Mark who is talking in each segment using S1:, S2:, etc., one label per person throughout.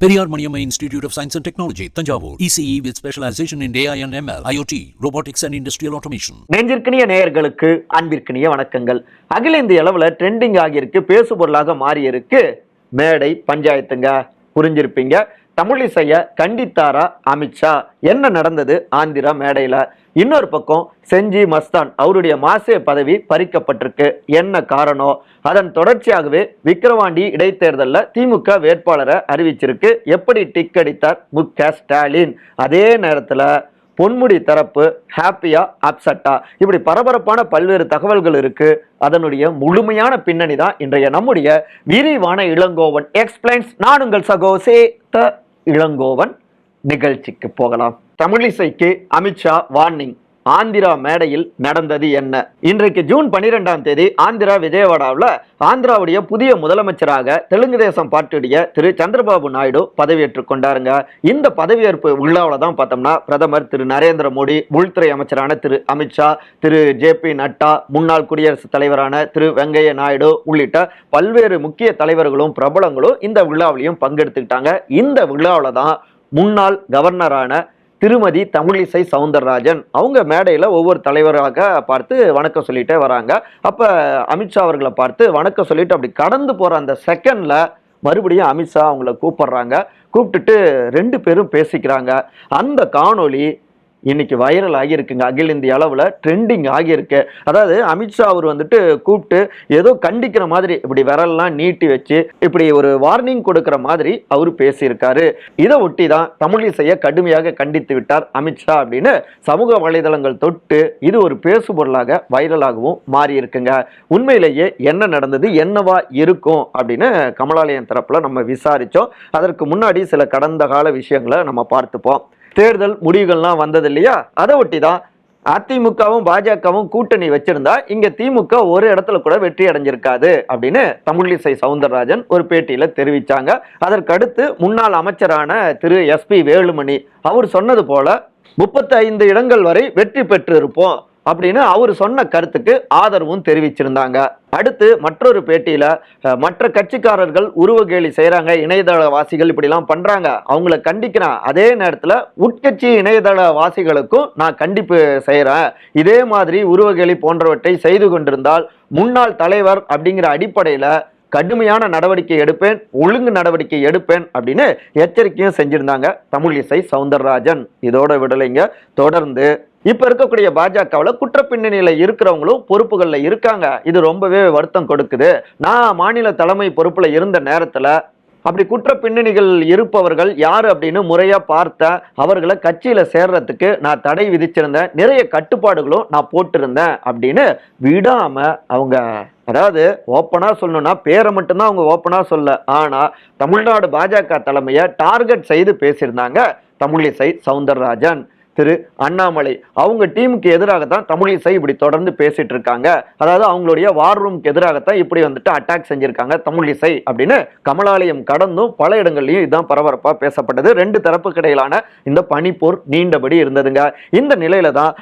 S1: Periyar Maniyam institute of science and technology Thanjavur ECE with specialization in AI and ML IoT robotics and industrial automation
S2: நெஞ்சிற்கினிய நேயர்களுக்கு அன்பிற்கினிய வணக்கங்கள் அகில இந்திய அளவில் trending ஆகியிருக்கு பேசுபொருளாக மாறி இருக்கு மேடை பஞ்சாயத்துங்க புரிஞ்சிருப்பீங்க தமிழிசைய கண்டித்தாரா அமித்ஷா? என்ன நடந்தது ஆந்திரா மேடையில? இன்னொரு பக்கம் செஞ்சி மஸ்தான் அவருடைய மாசே பதவி பறிக்கப்பட்டிருக்கு. என்ன காரணம்? அதன் தொடர்ச்சியாகவே விக்கிரவாண்டி இடைத்தேர்தலில் திமுக வேட்பாளரை அறிவிச்சிருக்கு. எப்படி டிக் அடித்தார் மு க ஸ்டாலின்? அதே நேரத்தில் பொன்முடி தரப்பு ஹாப்பியா அப்செட்டா. இப்படி பரபரப்பான பல்வேறு தகவல்கள் இருக்கு. அதனுடைய முழுமையான பின்னணி தான் இன்றைய நம்முடைய விரிவான இளங்கோவன். எக்ஸ்பிளைன்ஸ் நான் உங்கள் சகோசே த இளங்கோவன் நிகழ்ச்சிக்கு போகலாம். தமிழிசைக்கு அமித்ஷா வார்னிங் ஆந்திரா மேடையில் நடந்தது என்ன? இன்றைக்கு ஜூன் பனிரெண்டாம் தேதி ஆந்திரா விஜயவாடாவில் ஆந்திராவுடைய புதிய முதலமைச்சராக தெலுங்கு தேசம் பார்ட்டியுடைய திரு சந்திரபாபு நாயுடு பதவியேற்றுக் கொண்டாருங்க. இந்த பதவியேற்பு விழாவில் தான் பார்த்தோம்னா பிரதமர் திரு நரேந்திர மோடி உள்துறை அமைச்சரான திரு அமித்ஷா திரு ஜே பி நட்டா முன்னாள் குடியரசுத் தலைவரான திரு வெங்கைய நாயுடு உள்ளிட்ட பல்வேறு முக்கிய தலைவர்களும் பிரபலங்களும் இந்த விழாவிலையும் பங்கெடுத்துக்கிட்டாங்க. இந்த விழாவில் தான் முன்னாள் கவர்னரான திருமதி தமிழிசை சவுந்தரராஜன். அவங்க மேடையில் ஒவ்வொரு தலைவராக பார்த்து வணக்கம் சொல்லிட்டே வராங்க. அப்போ அமித்ஷா அவர்களை பார்த்து வணக்கம் சொல்லிட்டு அப்படி கடந்து போகிற அந்த செகண்டில் மறுபடியும் அமித்ஷா அவங்கள கூப்பிடுறாங்க. கூப்பிட்டுட்டு ரெண்டு பேரும் பேசிக்கிறாங்க. அந்த காணொளி இன்னைக்கு வைரல் ஆகியிருக்குங்க. அகில இந்திய அளவில் ட்ரெண்டிங் ஆகியிருக்கு. அதாவது அமித்ஷா அவர் வந்துட்டு கூப்பிட்டு ஏதோ கண்டிக்கிற மாதிரி இப்படி விரல்லாம் நீட்டி வச்சு இப்படி ஒரு வார்னிங் கொடுக்கிற மாதிரி அவர் பேசியிருக்காரு. இதை ஒட்டி தான் தமிழிசையை கடுமையாக கண்டித்து விட்டார் அமித்ஷா அப்படின்னு சமூக வலைதளங்கள் தொட்டு இது ஒரு பேசுபொருளாக வைரலாகவும் மாறி இருக்குங்க உண்மையிலேயே என்ன நடந்தது என்னவா இருக்கும் அப்படின்னு கமலாலயம் தரப்பில் நம்ம விசாரித்தோம் அதற்கு முன்னாடி சில கடந்த கால விஷயங்களை நம்ம பார்த்துப்போம். தேர்தல் முடிவுகள்லாம் வந்தது இல்லையா அதை ஒட்டி தான் அதிமுகவும் பாஜகவும் கூட்டணி வச்சிருந்தா இங்க திமுக ஒரு இடத்துல கூட வெற்றி அடைஞ்சிருக்காது அப்படின்னு தமிழிசை சவுந்தரராஜன் ஒரு பேட்டியில தெரிவிச்சாங்க. அதற்கடுத்து முன்னாள் அமைச்சரான திரு எஸ்பி வேலுமணி அவர் சொன்னது போல முப்பத்தி ஐந்து இடங்கள் வரை வெற்றி பெற்று இருப்போம் அப்படின்னு அவர் சொன்ன கருத்துக்கு ஆதரவும் தெரிவிச்சிருந்தாங்க. அடுத்து மற்றொரு பேட்டியில் மற்ற கட்சிக்காரர்கள் உருவகேலி செய்கிறாங்க இணையதள வாசிகள் இப்படிலாம் பண்ணுறாங்க அவங்கள கண்டிக்கிறேன். அதே நேரத்தில் உட்கட்சி இணையதள வாசிகளுக்கும் நான் கண்டிப்பு செய்கிறேன் இதே மாதிரி உருவகேலி போன்றவற்றை செய்து கொண்டிருந்தால் முன்னாள் தலைவர் அப்படிங்கிற அடிப்படையில் கடுமையான நடவடிக்கை எடுப்பேன் ஒழுங்கு நடவடிக்கை எடுப்பேன் அப்படின்னு எச்சரிக்கையும் செஞ்சுருந்தாங்க தமிழிசை சவுந்தரராஜன். இதோட விடலைங்க. தொடர்ந்து இப்ப இருக்கக்கூடிய பாஜகவில் குற்றப்பின்னணியில இருக்கிறவங்களும் பொறுப்புகள்ல இருக்காங்க. இது ரொம்பவே வருத்தம் கொடுக்குது. நான் மாநில தலைமை பொறுப்புல இருந்த நேரத்துல அப்படி குற்ற பின்னணிகள் இருப்பவர்கள் யார் அப்படின்னு முறையா பார்த்த அவர்களை கட்சியில சேர்றதுக்கு நான் தடை விதிச்சிருந்தேன். நிறைய கட்டுப்பாடுகளும் நான் போட்டிருந்தேன் அப்படின்னு விடாம அவங்க அதாவது ஓப்பனா சொல்லணும்னா பேரை மட்டும்தான் அவங்க ஓப்பனா சொல்ல. ஆனா தமிழ்நாடு பாஜக தலைமையை டார்கெட் செய்து பேசியிருந்தாங்க தமிழிசை சவுந்தரராஜன். திரு அண்ணாமலை. அவங்க டீமுக்கு எதிராக தான் தமிழிசை இப்படி தொடர்ந்து பேசிட்டு இருக்காங்க. அதாவது அவங்களுடைய வார் ரூமுக்கு எதிராகத்தான் இப்படி வந்துட்டு அட்டாக் செஞ்சிருக்காங்க தமிழிசை அப்படின்னு கமலாலயம் கடந்தும் பல இடங்கள்லையும் இதுதான் பரபரப்பா பேசப்பட்டது. ரெண்டு தரப்புக்கு இடையிலான இந்த பனிப்போர் நீண்டபடி இருந்ததுங்க. இந்த நிலையில தான்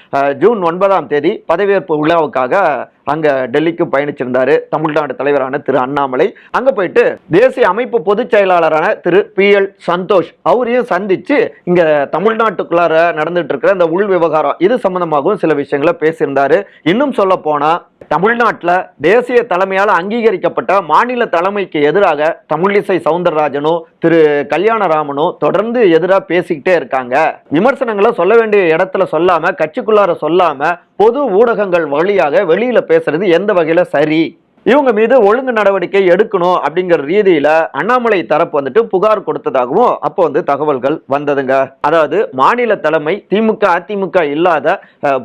S2: ஜூன் ஒன்பதாம் தேதி பதவியேற்பு விழாவுக்காக அங்கே டெல்லிக்கு பயணிச்சிருந்தாரு தமிழ்நாடு தலைவரான திரு அண்ணாமலை. அங்கே போயிட்டு தேசிய அமைப்பு பொதுச் செயலாளரான திரு பி எல் சந்தோஷ் அவரையும் சந்தித்து இங்கே தமிழ்நாட்டுக்குள்ளார நடந்துட்டு இருக்கிற இந்த உள் விவகாரம் இது சம்பந்தமாகவும் சில விஷயங்களை பேசியிருந்தாரு. இன்னும் சொல்ல போனால் தமிழ்நாட்டில் தேசிய தலைமையால் அங்கீகரிக்கப்பட்ட மாநில தலைமைக்கு எதிராக தமிழிசை சவுந்தரராஜனோ திரு கல்யாணராமனும் தொடர்ந்து எதிராக பேசிக்கிட்டே இருக்காங்க. விமர்சனங்களை சொல்ல வேண்டிய இடத்துல சொல்லாம கட்சிக்குள்ளார சொல்லாம பொது ஊடகங்கள் வழியாக வெளியில பேசுறது எந்த வகையில சரி? இவங்க மீது ஒழுங்கு நடவடிக்கை எடுக்கணும் அப்படிங்கிற ரீதியில அண்ணாமலை தரப்பு வந்துட்டு புகார் கொடுத்ததாகவும் அப்போ வந்து தகவல்கள் வந்ததுங்க. அதாவது மாநில தலைமை திமுக அதிமுக இல்லாத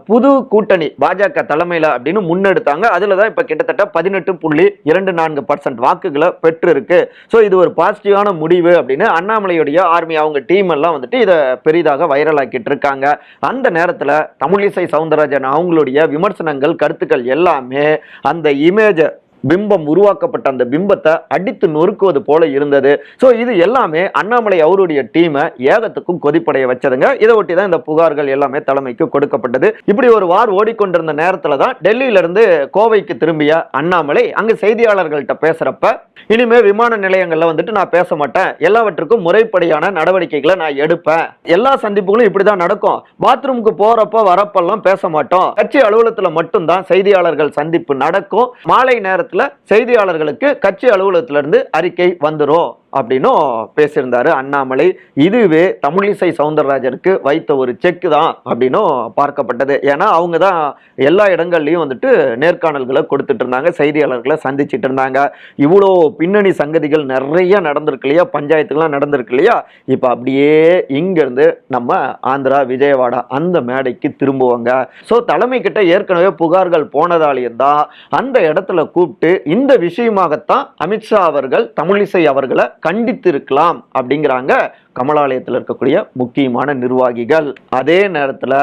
S2: புது கூட்டணி பாஜக தலைமையில அப்படின்னு முன்னெடுத்தாங்க. அதுல தான் இப்ப கிட்டத்தட்ட பதினெட்டு புள்ளி இரண்டு நான்கு பர்சன்ட் வாக்குகளை பெற்று இருக்கு ஸோ இது ஒரு பாசிட்டிவான முடிவு அப்படின்னு அண்ணாமலையுடைய ஆர்மி அவங்க டீம் எல்லாம் வந்துட்டு இதை பெரிதாக வைரலாக்கிட்டு இருக்காங்க. அந்த நேரத்தில் தமிழிசை சவுந்தரராஜன் அவங்களுடைய விமர்சனங்கள் கருத்துக்கள் எல்லாமே அந்த இமேஜை பிம்பம் உருவாக்கப்பட்ட அந்த பிம்பத்தை அடித்து நொறுக்குவது போல இருந்தது. ஸோ இது எல்லாமே அண்ணாமலை அவருடைய டீமை ஏகத்துக்கும் கொதிப்படைய வச்சதுங்க. இதை ஒட்டி தான் இந்த புகார்கள் எல்லாமே தலைமைக்கு கொடுக்கப்பட்டது. இப்படி ஒரு வார் ஓடிக்கொண்டிருந்த நேரத்தில் தான் டெல்லியில இருந்து கோவைக்கு திரும்பிய அண்ணாமலை அங்கு செய்தியாளர்கள்ட்ட பேசுறப்ப இனிமே விமான நிலையங்களில் வந்துட்டு நான் பேச மாட்டேன். எல்லாவற்றுக்கும் முறைப்படியான நடவடிக்கைகளை நான் எடுப்பேன். எல்லா சந்திப்புகளும் இப்படிதான் நடக்கும். பாத்ரூமுக்கு போறப்ப வரப்பெல்லாம் பேச மாட்டோம். கட்சி அலுவலகத்தில் மட்டும்தான் செய்தியாளர்கள் சந்திப்பு நடக்கும். மாலை நேரத்தில் செய்தியாளர்களுக்கு கட்சி அலுவலகத்திலிருந்து அறிக்கை வந்துடும் அப்படின்னும் பேசியிருந்தாரு அண்ணாமலை. இதுவே தமிழிசை சவுந்தரராஜனுக்கு வைத்த ஒரு செக் தான் அப்படின்னும் பார்க்கப்பட்டது. ஏன்னா அவங்க தான் எல்லா இடங்கள்லையும் வந்துட்டு நேர்காணல்களை கொடுத்துட்டு இருந்தாங்க செய்தியாளர்களை சந்திச்சுட்டு இருந்தாங்க. இவ்வளோ பின்னணி சங்கதிகள் நிறைய நடந்திருக்கு இல்லையா? பஞ்சாயத்துக்கெல்லாம் நடந்திருக்கு இல்லையா? இப்போ அப்படியே இங்கேருந்து நம்ம ஆந்திரா விஜயவாடா அந்த மேடைக்கு திரும்புவாங்க. ஸோ தலைமை கிட்ட ஏற்கனவே புகார்கள் போனதாலேயும் தான் அந்த இடத்துல கூப்பிட்டு இந்த விஷயமாகத்தான் அமித்ஷா அவர்கள் தமிழிசை அவர்களை கண்டித்திருக்கலாம் அப்படிங்கிறாங்க கமலாலயத்தில் இருக்கக்கூடிய முக்கியமான நிர்வாகிகள். அதே நேரத்தில்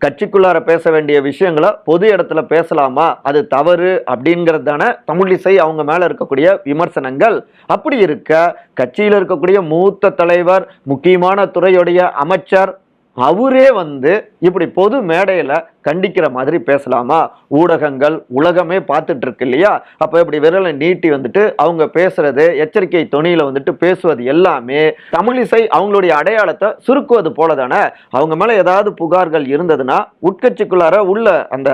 S2: கட்சிக்குள்ளார பேச வேண்டிய விஷயங்களை பொது இடத்துல பேசலாமா? அது தவறு அப்படிங்கிறது தமிழிசை அவங்க மேலே இருக்கக்கூடிய விமர்சனங்கள். அப்படி இருக்க கட்சியில் இருக்கக்கூடிய மூத்த தலைவர் முக்கியமான துறையுடைய அமைச்சர் அவரே வந்து இப்படி பொது மேடையில் கண்டிக்கிற மாதிரி பேசலாமா? ஊடகங்கள் உலகமே பார்த்துட்டு இருக்கு இல்லையா? அப்போ இப்படி விரலை நீட்டி வந்துட்டு அவங்க பேசுறது எச்சரிக்கை துணியில் வந்துட்டு பேசுவது எல்லாமே தமிழிசை அவங்களுடைய அடையாளத்தை சுருக்குவது போல தானே அவங்க மேலே ஏதாவது புகார்கள் இருந்ததுன்னா உட்கட்சிக்குள்ளார உள்ள அந்த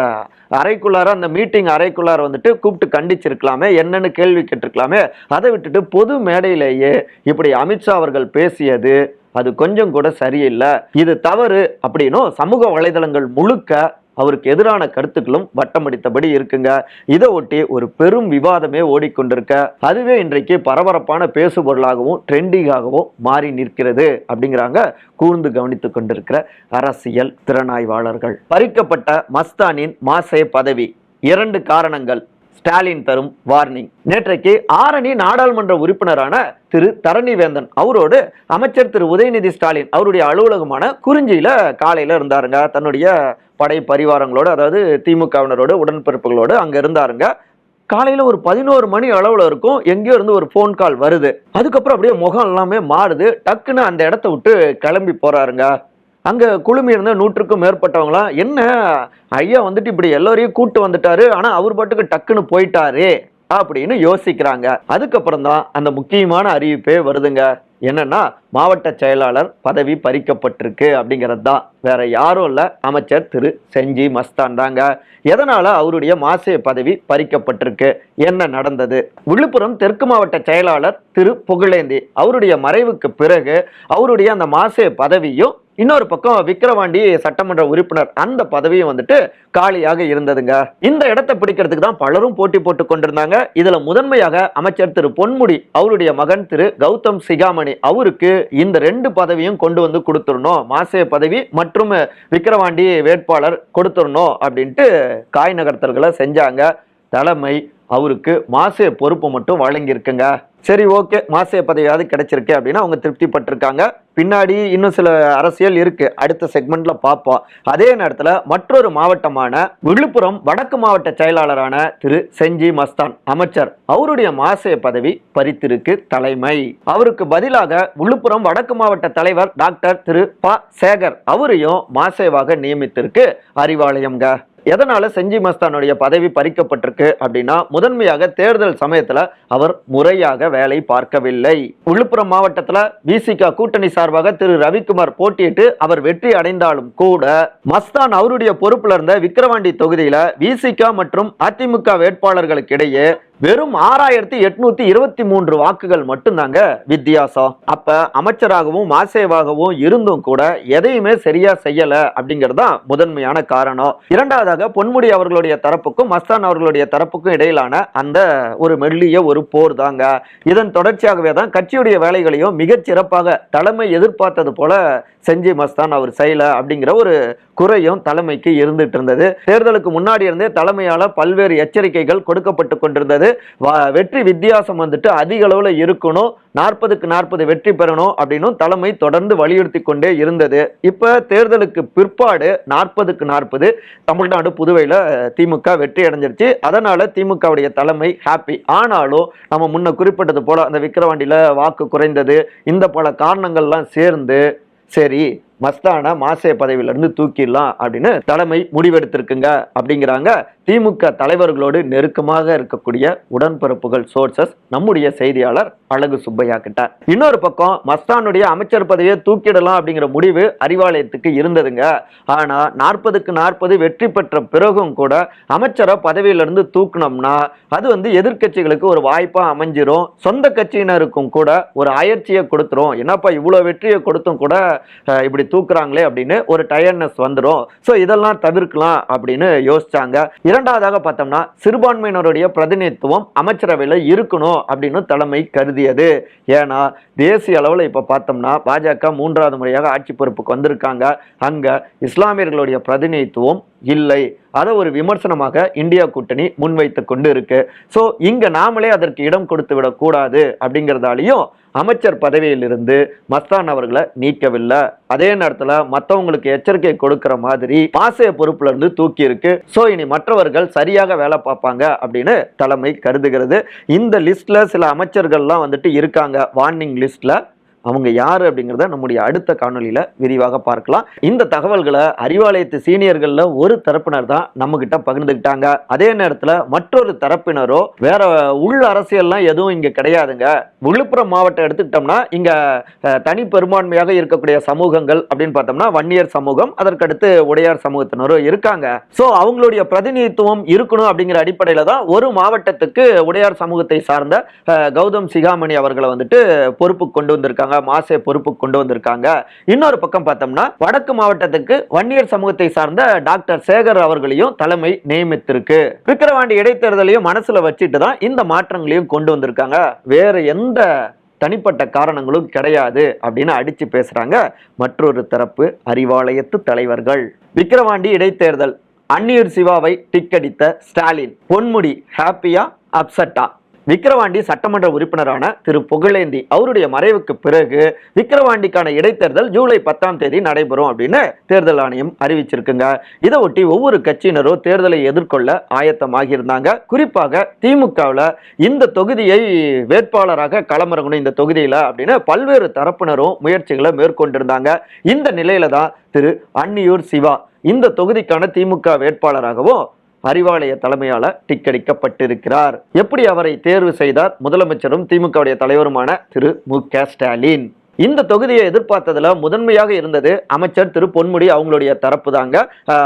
S2: அறைக்குள்ளார அந்த மீட்டிங் அறைக்குள்ளார வந்துட்டு கூப்பிட்டு கண்டிச்சிருக்கலாமே என்னன்னு கேள்வி கேட்டிருக்கலாமே. அதை விட்டுட்டு பொது மேடையிலேயே இப்படி அமித்ஷா அவர்கள் பேசியது அது கொஞ்சம் கூட சரியில்லை. இது தவறு அப்படின்னும் சமூக வலைதளங்கள் முழுக்க அவருக்கு எதிரான கருத்துக்களும் வட்டமடித்தபடி இருக்குங்க. இதை ஒட்டி ஒரு பெரும் விவாதமே ஓடிக்கொண்டிருக்க. அதுவே இன்றைக்கு பரபரப்பான பேசுபொருளாகவும் ட்ரெண்டிங்காகவும் மாறி நிற்கிறது அப்படிங்கிறாங்க கூர்ந்து கவனித்துக் கொண்டிருக்கிற அரசியல் திறனாய்வாளர்கள். பறிக்கப்பட்ட மஸ்தானின் மாசே பதவி. இரண்டு காரணங்கள். ஸ்டாலின் தரும் வார்னிங். நேற்றைக்கு ஆரணி நாடாளுமன்ற உறுப்பினரான திரு தரணிவேந்தன் அவரோடு அமைச்சர் திரு உதயநிதி ஸ்டாலின் அவருடைய அலுவலகமான குறிஞ்சியில காலையில இருந்தாருங்க. தன்னுடைய படை பரிவாரங்களோடு அதாவது திமுகவினரோடு உடன்பிறப்புகளோடு அங்க இருந்தாருங்க. காலையில ஒரு பதினோரு மணி அளவுல இருக்கும். எங்கேயோ இருந்து ஒரு ஃபோன் கால் வருது. அதுக்கப்புறம் அப்படியே முகம் எல்லாமே மாறுது. டக்குன்னு அந்த இடத்த விட்டு கிளம்பி போறாருங்க. அங்கே குழுமி இருந்த நூற்றுக்கும் மேற்பட்டவங்களாம் என்ன? ஐயா வந்துட்டு இப்படி எல்லோரையும் கூட்டு வந்துட்டாரு ஆனால் அவர் பாட்டுக்கு டக்குன்னு போயிட்டாரு அப்படின்னு யோசிக்கிறாங்க. அதுக்கப்புறம் தான் அந்த முக்கியமான அறிவிப்பே வருதுங்க. என்னன்னா மாவட்ட செயலாளர் பதவி பறிக்கப்பட்டிருக்கு அப்படிங்கிறது தான். வேற யாரும் இல்லை. அமைச்சர் திரு செஞ்சி மஸ்தான் தாங்க. எதனால அவருடைய மாசே பதவி பறிக்கப்பட்டிருக்கு? என்ன நடந்தது? விழுப்புரம் தெற்கு மாவட்ட செயலாளர் திரு புகழேந்தி அவருடைய மறைவுக்கு பிறகு அவருடைய அந்த மாசே பதவியும் இன்னொரு பக்கம் விக்கிரவாண்டி சட்டமன்ற உறுப்பினர் அந்த பதவியும் வந்துட்டு காலியாக இருந்ததுங்க. இந்த இடத்தை பிடிக்கிறதுக்கு தான் பலரும் போட்டி போட்டு கொண்டிருந்தாங்க. இதுல முதன்மையாக அமைச்சர் திரு பொன்முடி அவருடைய மகன் திரு கௌதம் சிகாமணி அவருக்கு இந்த ரெண்டு பதவியும் கொண்டு வந்து கொடுத்துடணும். மாசே பதவி மற்றும் விக்கிரவாண்டி வேட்பாளர் கொடுத்துடணும் அப்படின்ட்டு காய் நகர்த்தல்களை செஞ்சாங்க. தலைமை அவருக்கு மாசே பொறுப்பு மட்டும் வழங்கியிருக்குங்க. சரி ஓகே. மாசே பதவியாவது கிடைச்சிருக்கு அப்படின்னா அவங்க திருப்தி பட்டிருக்காங்க பின்னாடி இன்னும் சில அரசியல் இருக்கு. அடுத்த செக்மெண்ட்ல பார்ப்போம். அதே நேரத்தில் மற்றொரு மாவட்டமான விழுப்புரம் வடக்கு மாவட்ட செயலாளரான திரு செஞ்சி மஸ்தான் அமைச்சர் அவருடைய மாசே பதவி பறித்திருக்கு தலைமை. அவருக்கு பதிலாக விழுப்புரம் வடக்கு மாவட்ட தலைவர் டாக்டர் திரு ப. சேகர் அவரையும் மாசேவாக நியமித்திருக்கு அறிவாலயம்க எதனால செஞ்சி மஸ்தானுடைய பதவி பறிக்கப்பட்டிருக்கு அப்படின்னா முதன்மையாக தேர்தல் சமயத்தில் அவர் முறையாக வேலை பார்க்கவில்லை. விழுப்புரம் மாவட்டத்தில் விசிகா கூட்டணி சார்பாக திரு ரவிக்குமார் போட்டியிட்டு அவர் வெற்றி அடைந்தாலும் கூட மஸ்தான் அவருடைய பொறுப்பில் இருந்த விக்கிரவாண்டி தொகுதியில் விசிகா மற்றும் அதிமுக வேட்பாளர்களுக்கு இடையே வெறும் ஆறாயிரத்தி எட்நூத்தி இருபத்தி மூன்று வாக்குகள் மட்டும்தாங்க வித்தியாசம். அப்ப அமைச்சராகவும் மாசேவாகவும் இருந்தும் கூட எதையுமே சரியா செய்யல அப்படிங்கிறது தான் முதன்மையான காரணம். இரண்டாவதாக பொன்முடி அவர்களுடைய தரப்புக்கும் மஸ்தான் அவர்களுடைய தரப்புக்கும் இடையிலான அந்த ஒரு மெல்லிய ஒரு போர் தாங்க. இதன் தொடர்ச்சியாகவே தான் கட்சியுடைய வேலைகளையும் மிகச் சிறப்பாக தலைமை எதிர்பார்த்தது போல செஞ்சி மஸ்தான் அவர் செய்யல அப்படிங்கிற ஒரு குறையும் தலைமைக்கு இருந்துட்டு இருந்தது. தேர்தலுக்கு முன்னாடி இருந்தே தலைமையால பல்வேறு எச்சரிக்கைகள் கொடுக்கப்பட்டு கொண்டிருந்தது. வ- வெற்றி வித்தியாசம் வந்துட்டு அதிக அளவில் இருக்கணும். நாற்பதுக்கு நாற்பது வெற்றி பெறணும் அப்படின்னும் தலைமை தொடர்ந்து வலியுறுத்தி கொண்டே இருந்தது. இப்போ தேர்தலுக்கு பிற்பாடு நாற்பதுக்கு நாற்பது தமிழ்நாடு புதுவையில் திமுக வெற்றி அடைஞ்சிருச்சு. அதனால் திமுகவுடைய தலைமை ஹாப்பி ஆனாலும் நம்ம முன்ன குறிப்பிட்டது போல் அந்த விக்கிரவாண்டியில் வாக்கு குறைந்தது இந்த பல காரணங்கள்லாம் சேர்ந்து சரி மஸ்தானா மாசே பதவியிலிருந்து தூக்கிடலாம் அப்படின்னு தலைமை முடிவெடுத்திருக்குங்க. அப்படிங்கிறாங்க. திமுக தலைவர்களோடு நெருக்கமாக இருக்கக்கூடிய உடன்பிறப்புகள் சோர்சஸ் நம்முடைய செய்தியாளர் அழகு சுப்பையா கிட்ட. இன்னொரு பக்கம் மஸ்தானுடைய அமைச்சர் பதவியை தூக்கிடலாம் அப்படிங்கிற முடிவு அறிவாலயத்துக்கு இருந்ததுங்க. ஆனா நாற்பதுக்கு நாற்பது வெற்றி பெற்ற பிறகும் கூட அமைச்சரை பதவியிலிருந்து தூக்குனோம்னா அது வந்து எதிர்க்கட்சிகளுக்கு ஒரு வாய்ப்பா அமைஞ்சிரும். சொந்த கட்சியினருக்கும் கூட ஒரு அயற்சியை கொடுத்துரும். என்னப்பா இவ்வளோ வெற்றியை கொடுத்தும் கூட இப்படி தூக்குறாங்களே அப்படின்னு ஒரு டயர்னஸ் வந்துடும் ஸோ இதெல்லாம் தவிர்க்கலாம் அப்படின்னு யோசிச்சாங்க. இரண்டாவதாக பார்த்தோம்னா சிறுபான்மையினருடைய பிரதிநிதித்துவம் அமைச்சரவையில் இருக்கணும் அப்படின்னு தலைமை கருதியது. ஏன்னா தேசிய அளவில் இப்போ பார்த்தோம்னா பாஜக மூன்றாவது முறையாக ஆட்சி பொறுப்புக்கு வந்திருக்காங்க. அங்கே இஸ்லாமியர்களுடைய பிரதிநிதித்துவம் இல்லை. அதை ஒரு விமர்சனமாக இந்தியா கூட்டணி முன்வைத்து கொண்டு இருக்கு. ஸோ இங்கே நாமளே அதற்கு இடம் கொடுத்து விடக்கூடாது அப்படிங்கிறதாலையும் அமைச்சர் பதவியிலிருந்து மஸ்தான் அவர்களை நீக்கவில்லை. அதே நேரத்தில் மற்றவங்களுக்கு எச்சரிக்கை கொடுக்கிற மாதிரி பாசைய பொறுப்புல இருந்து தூக்கி இருக்கு ஸோ இனி மற்றவர்கள் சரியாக வேலை பார்ப்பாங்க அப்படின்னு தலைமை கருதுகிறது. இந்த லிஸ்ட்ல சில அமைச்சர்கள்லாம் வந்துட்டு இருக்காங்க. வார்னிங் லிஸ்ட்ல அவங்க யார் அப்படிங்கிறத நம்முடைய அடுத்த காணொலியில் விரிவாக பார்க்கலாம். இந்த தகவல்களை அறிவாலயத்து சீனியர்களில் ஒரு தரப்பினர் தான் நம்ம பகிர்ந்துக்கிட்டாங்க. அதே நேரத்தில் மற்றொரு தரப்பினரோ வேற உள் அரசியல்லாம் எதுவும் இங்கே கிடையாதுங்க. விழுப்புரம் மாவட்டம் எடுத்துக்கிட்டோம்னா இங்கே தனி பெரும்பான்மையாக இருக்கக்கூடிய சமூகங்கள் அப்படின்னு பார்த்தோம்னா வன்னியர் சமூகம் அதற்கடுத்து உடையார் சமூகத்தினரும் இருக்காங்க. ஸோ அவங்களுடைய பிரதிநிதித்துவம் இருக்கணும் அப்படிங்கிற அடிப்படையில் தான் ஒரு மாவட்டத்துக்கு உடையார் சமூகத்தை சார்ந்த கௌதம் சிகாமணி அவர்களை வந்துட்டு பொறுப்பு கொண்டு வந்திருக்காங்க. மாசே பொறுப்பு கொண்டு வந்திருக்காங்க. இன்னொரு பக்கம் பார்த்தோம்னா வடக்கு மாவட்டத்துக்கு வன்னியர் சமூகத்தை சார்ந்த டாக்டர் சேகர் அவர்களையும் தலைமை நியமித்திருக்கு. விக்கிரவாண்டி இடைத்தேர்தலையும் மனசுல வச்சுட்டு தான் இந்த மாற்றங்களையும் கொண்டு வந்திருக்காங்க. வேற எந்த தனிப்பட்ட காரணங்களும் கிடையாது அப்படின்னு அடிச்சு பேசுறாங்க மற்றொரு தரப்பு அறிவாலயத்து தலைவர்கள். விக்கிரவாண்டி இடைத்தேர்தல் அந்நியூர் சிவாவை டிக்கடித்த ஸ்டாலின் பொன்முடி ஹாப்பியா அப்செட்டா. விக்கிரவாண்டி சட்டமன்ற உறுப்பினரான திரு புகழேந்தி அவருடைய மறைவுக்கு பிறகு விக்கிரவாண்டிக்கான இடைத்தேர்தல் ஜூலை பத்தாம் தேதி நடைபெறும் அப்படின்னு தேர்தல் ஆணையம் அறிவிச்சிருக்குங்க. இதை ஒட்டி ஒவ்வொரு கட்சியினரும் தேர்தலை எதிர்கொள்ள ஆயத்தமாகி இருந்தாங்க குறிப்பாக திமுகவில் இந்த தொகுதியை வேட்பாளராக களமிறங்கணும் இந்த தொகுதியில் அப்படின்னு பல்வேறு தரப்பினரும் முயற்சிகளை மேற்கொண்டிருந்தாங்க. இந்த நிலையில தான் திரு அன்னியூர் சிவா இந்த தொகுதிக்கான திமுக வேட்பாளராகவும் அறிவாலய தலைமையால டிக்கடிக்கப்பட்டிருக்கிறார். எப்படி அவரை தேர்வு செய்தார்? முதலமைச்சரும் திமுகவுடைய தலைவருமான திரு மு க ஸ்டாலின். இந்த தொகுதியை எதிர்பார்த்ததுல முதன்மையாக இருந்தது அமைச்சர் திரு பொன்முடி அவங்களுடைய தரப்பு தாங்க.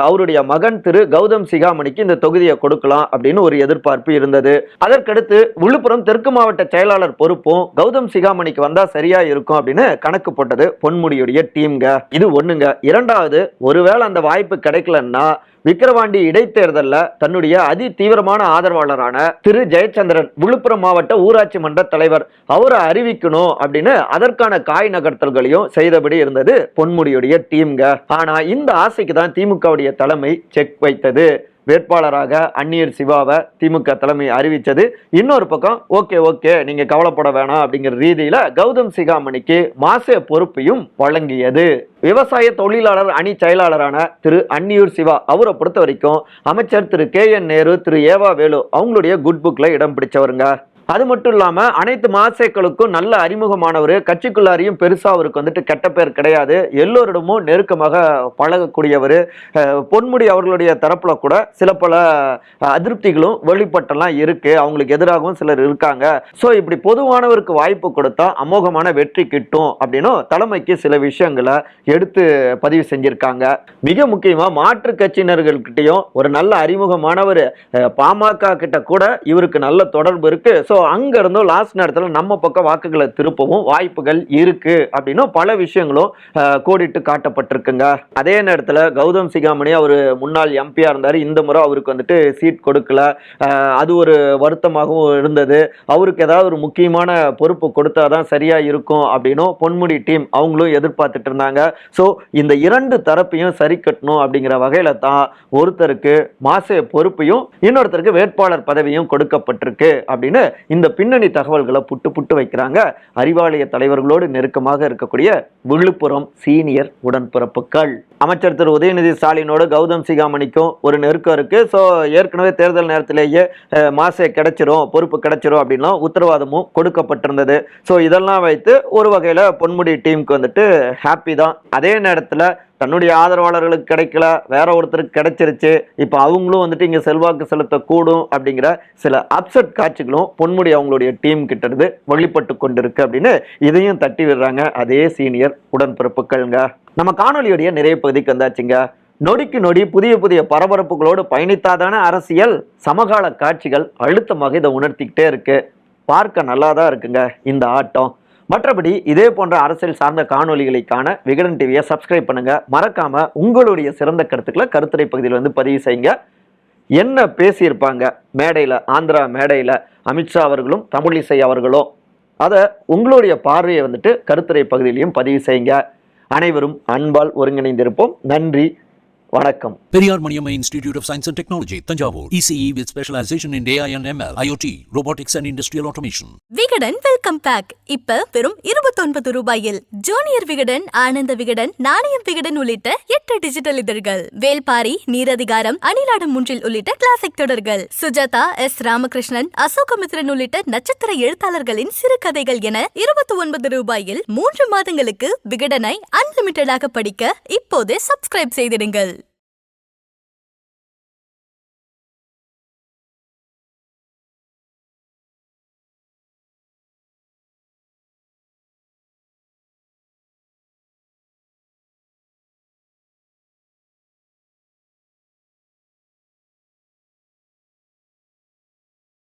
S2: அவருடைய மகன் திரு கௌதம் சிகாமணிக்கு இந்த தொகுதியை கொடுக்கலாம் அப்படின்னு ஒரு எதிர்பார்ப்பு இருந்தது. அதற்கடுத்து விழுப்புரம் தெற்கு மாவட்ட செயலாளர் பொறுப்பும் கௌதம் சிகாமணிக்கு வந்தா சரியா இருக்கும் அப்படின்னு கணக்கு போட்டது பொன்முடியுடைய டீம்ங்க. இது ஒண்ணுங்க. இரண்டாவது ஒருவேளை அந்த வாய்ப்பு கிடைக்கலன்னா விக்கிரவாண்டி இடைத்தேர்தலில் தன்னுடைய அதி தீவிரமான ஆதரவாளரான திரு ஜெயச்சந்திரன் விழுப்புரம் மாவட்ட ஊராட்சி மன்ற தலைவர் அவரை அறிவிக்கணும் அப்படின்னு அதற்கான காய் நகர்த்தல்களையும் செய்தபடி இருந்தது பொன்முடியுடைய டீம்ங்க. ஆனா இந்த ஆசைக்கு தான் திமுகவுடைய தலைமை செக் வைத்தது. வேட்பாளராக அந்நியர் சிவாவை திமுக தலைமை அறிவித்தது. இன்னொரு பக்கம் ஓகே ஓகே நீங்கள் கவலைப்பட வேணாம் அப்படிங்கிற ரீதியில் கௌதம் சிகாமணிக்கு மாச பொறுப்பையும் வழங்கியது. விவசாய தொழிலாளர் அணி செயலாளரான திரு அன்னியூர் சிவா அவரை பொறுத்த வரைக்கும் அமைச்சர் திரு கே என் நேரு திரு ஏவா வேலு அவங்களுடைய குட் புக்கில் இடம் பிடிச்சவருங்க. அது மட்டும் இல்லாமல் அனைத்து மாசேக்களுக்கும் நல்ல அறிமுகமானவர் கட்சிக்குள்ளாரையும் பெருசாக அவருக்கு வந்துட்டு கெட்ட பேர் கிடையாது. எல்லோரிடமும் நெருக்கமாக பழகக்கூடியவர். பொன்முடி அவர்களுடைய தரப்பில் கூட சில பல அதிருப்திகளும் வெளிப்பட்டெல்லாம் இருக்குது அவங்களுக்கு எதிராகவும் சிலர் இருக்காங்க. ஸோ இப்படி பொதுவானவருக்கு வாய்ப்பு கொடுத்தா அமோகமான வெற்றி கிட்டும் அப்படின்னும் தலைமைக்கு சில விஷயங்களை எடுத்து பதிவு செஞ்சுருக்காங்க. மிக முக்கியமாக மாற்று கட்சியினர்கள்கிட்டையும் ஒரு நல்ல அறிமுகமானவர் பாமக கிட்ட கூட இவருக்கு நல்ல தொடர்பு இருக்குது ஸோ அங்க இருந்தும் லாஸ்ட் நேரத்தில் நம்ம பக்கம் வாக்குகளை திருப்பவும் வாய்ப்புகள் இருக்கு அப்படின்னு பல விஷயங்களும் கோடிட்டு காட்டப்பட்டிருக்குங்க. அதே நேரத்தில் கௌதம் சிகாமணி அவர் முன்னாள் எம்பியாக இருந்தார். இந்த முறை அவருக்கு வந்துட்டு சீட் கொடுக்கல. அது ஒரு வருத்தமாகவும் இருந்தது. அவருக்கு ஏதாவது ஒரு முக்கியமான பொறுப்பு கொடுத்தா தான் சரியாக இருக்கும் அப்படின்னும் பொன்முடி டீம் அவங்களும் எதிர்பார்த்துட்டு இருந்தாங்க. ஸோ இந்த இரண்டு தரப்பையும் சரி கட்டணும் அப்படிங்கிற வகையில் தான் ஒருத்தருக்கு மாச பொறுப்பையும் இன்னொருத்தருக்கு வேட்பாளர் பதவியும் கொடுக்கப்பட்டிருக்கு அப்படின்னு இந்த பின்னணி தகவல்களை புட்டு புட்டு வைக்கிறாங்க. அறிவாலய தலைவர்களோடு நெருக்கமாக இருக்கக்கூடிய விழுப்புரம் சீனியர் உடன்பிறப்புகள். அமைச்சர் திரு உதயநிதி ஸ்டாலினோடு கௌதம் சிகாமணிக்கும் ஒரு நெருக்கம் இருக்கு. ஸோ ஏற்கனவே தேர்தல் நேரத்திலேயே மாசே கிடைச்சிரும் பொறுப்பு கிடைச்சிரும் அப்படின்லாம் உத்தரவாதமும் கொடுக்கப்பட்டிருந்தது. ஸோ இதெல்லாம் வைத்து ஒரு வகையில் பொன்முடி டீமுக்கு வந்துட்டு ஹாப்பி தான். அதே நேரத்தில் தன்னுடைய ஆதரவாளர்களுக்கு கிடைக்கல வேற ஒருத்தருக்கு கிடைச்சிருச்சு. இப்போ அவங்களும் வந்துட்டு இங்கே செல்வாக்கு செலுத்தக்கூடும் அப்படிங்கிற சில அப்செட் காட்சிகளும் பொன்முடி அவங்களுடைய டீம் கிட்ட இருந்து வெளிப்பட்டு கொண்டிருக்கு அப்படின்னு இதையும் தட்டி விடுறாங்க அதே சீனியர் உடன்பிறப்புகள்ங்க. நம்ம காணொலியுடைய நிறைய பகுதிக்கு வந்தாச்சுங்க. நொடிக்கு நொடி புதிய புதிய பரபரப்புகளோடு பயணித்தாதான அரசியல் சமகால காட்சிகள் அழுத்தமாக இதை உணர்த்திக்கிட்டே இருக்கு. பார்க்க நல்லா தான் இருக்குங்க. இந்த ஆட்டம். மற்றபடி இதே போன்ற அரசியல் சார்ந்த காணொளிகளை காண விகடன் டிவியை சப்ஸ்கிரைப் பண்ணுங்க. மறக்காம உங்களுடைய சிறந்த கருத்துக்களை கருத்துரை பகுதியில் வந்து பதிவு செய்யுங்க. என்ன பேசியிருப்பாங்க? மேடையில் ஆந்திரா மேடையில் அமித்ஷா அவர்களும் தமிழிசை அவர்களும் அதை உங்களுடைய பார்வையை வந்துட்டு கருத்துரை பகுதியிலையும் பதிவு செய்யுங்க. அனைவரும் அன்பால் ஒருங்கிணைந்திருப்போம். நன்றி. வணக்கம்.
S1: Periyar Maniamma Institute of Science and Technology, Tanjavur. ECE with specialization in AI and ML, IoT, robotics and industrial automation.
S3: Vikatan welcome back இப்ப வெறும் இருபத்தொன்பது ரூபாயில் ஜூனியர் விகடன் ஆனந்த விகடன் நாணயம் விகடன் உள்ளிட்ட எட்டு டிஜிட்டல் இதழ்கள். வேல்பாரி நீரதிகாரம் அணிலாடும் முன்றில் உள்ளிட்ட கிளாசிக் தொடர்கள். சுஜாதா எஸ் ராமகிருஷ்ணன் அசோகமித்ரன் உள்ளிட்ட நட்சத்திர எழுத்தாளர்களின் சிறுகதைகள் என இருபத்தி ஒன்பது ரூபாயில் மூன்று மாதங்களுக்கு விகடனை அன்லிமிட்டடாக படிக்க இப்போதே சப்ஸ்கிரைப் செய்திடுங்கள்.